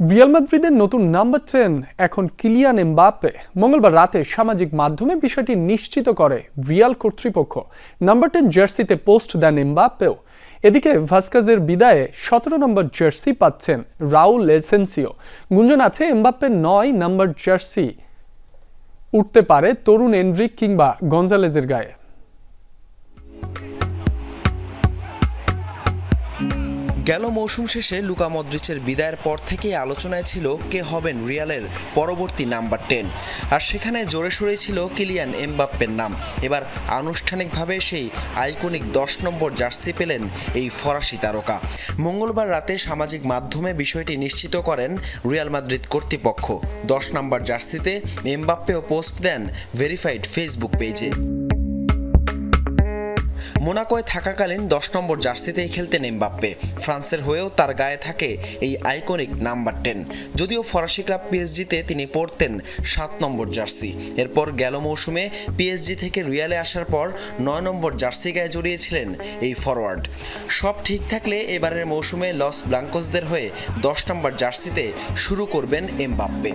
Real মাদ্রিদের নতুন number ten এখন কিলিয়ান এমবাপ্পে। মঙ্গলবার রাতে সামাজিক মাধ্যমে বিষয়টি নিশ্চিত করে রিয়াল কর্তৃপক্ষ। নাম্বার টেন জার্সিতে পোস্ট দেন এমবাপ্পেও। এদিকে ভাস্কাজের বিদায়ে সতেরো নম্বর জার্সি পাচ্ছেন রাউল এসেন্সিও। গুঞ্জন আছে এমবাপ্পের নয় নাম্বার জার্সি উঠতে পারে তরুণ এন্ড্রিক কিংবা গঞ্জালেজের গায়ে। গেল মৌসুম শেষে লুকা মদ্রিচের বিদায়ের পর থেকেই আলোচনায় ছিল কে হবেন রিয়ালের পরবর্তী নাম্বার টেন। আর সেখানে জোরে সোরে ছিল কিলিয়ান এমবাপ্পের নাম। এবার আনুষ্ঠানিকভাবে সেই আইকনিক দশ নম্বর জার্সি পেলেন এই ফরাসি তারকা। মঙ্গলবার রাতে সামাজিক মাধ্যমে বিষয়টি নিশ্চিত করেন রিয়াল মাদ্রিদ কর্তৃপক্ষ। দশ নম্বর জার্সিতে এমবাপ্পেও পোস্ট দেন ভেরিফাইড ফেসবুক পেজে। মোনাকোয় থাকাকালীন দশ নম্বর জার্সিতেই খেলতেন এমবাপ্পে। ফ্রান্সের হয়েও তার গায়ে থাকে এই আইকনিক নাম্বার টেন। যদিও ফরাসি ক্লাব পিএসজিতে তিনি পড়তেন সাত নম্বর জার্সি। এরপর গেল মৌসুমে পিএসজি থেকে রিয়ালে আসার পর নয় নম্বর জার্সি গায়ে জড়িয়েছিলেন এই ফরওয়ার্ড সব ঠিক থাকলে এবারের মৌসুমে লস ব্লাঙ্কোসদের হয়ে দশ নম্বর জার্সিতে শুরু করবেন এমবাপ্পে।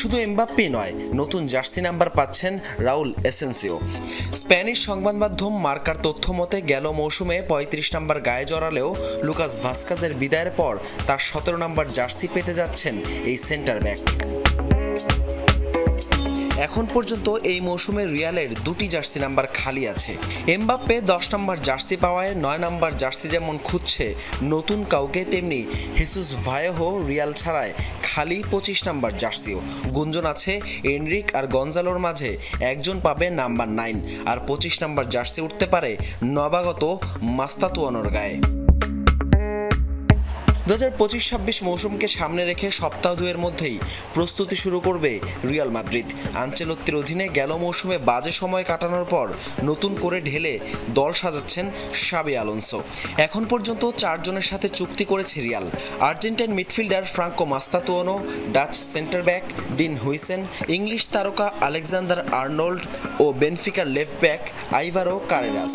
শুধু এমবাপ্পে নয়, নতুন জার্সি নাম্বার পাচ্ছেন রাউল এসেন্সিও। স্প্যানিশ সংবাদ মাধ্যম মার্কার তথ্য মতে, গেল মৌসুমে পঁয়ত্রিশ নাম্বার গায়ে জড়ালেও লুকাস ভাস্কাজের বিদায়ের পর তার সতেরো নাম্বার জার্সি পেতে যাচ্ছেন এই সেন্টার ব্যাক। এখন পর্যন্ত এই মৌসুমে রিয়ালের দুটি জার্সি নাম্বার খালি আছে। এমবাপ্পে দশ নম্বর জার্সি পাওয়ায় নয় নম্বর জার্সি যেমন খুঁজছে নতুন কাউকে, তেমনি হেসুস ভায়োহো রিয়াল ছাড়ায় খালি পঁচিশ নম্বর জার্সিও। গুঞ্জন আছে এনরিক আর গঞ্জালোর মাঝে একজন পাবে নাম্বার নাইন, আর পঁচিশ নম্বর জার্সি উঠতে পারে নবাগত মাস্তাতুয়ানোর গায়ে। দু হাজার পঁচিশ ছাব্বিশ মৌসুমকে সামনে রেখে সপ্তাহ দুয়ের মধ্যেই প্রস্তুতি শুরু করবে রিয়াল মাদ্রিদ। আঞ্চেলত্তির অধীনে গেল মৌসুমে বাজে সময় কাটানোর পর নতুন করে ঢেলে দল সাজাচ্ছেন সাবি আলোনসো। এখন পর্যন্ত চারজনের সাথে চুক্তি করেছে Real. Argentine midfielder Franco Mastantuono, Dutch centre back Dean Huijsen, English তারকা আলেকজান্ডার আর্নল্ড ও বেনফিকার left back Alvaro Carreras.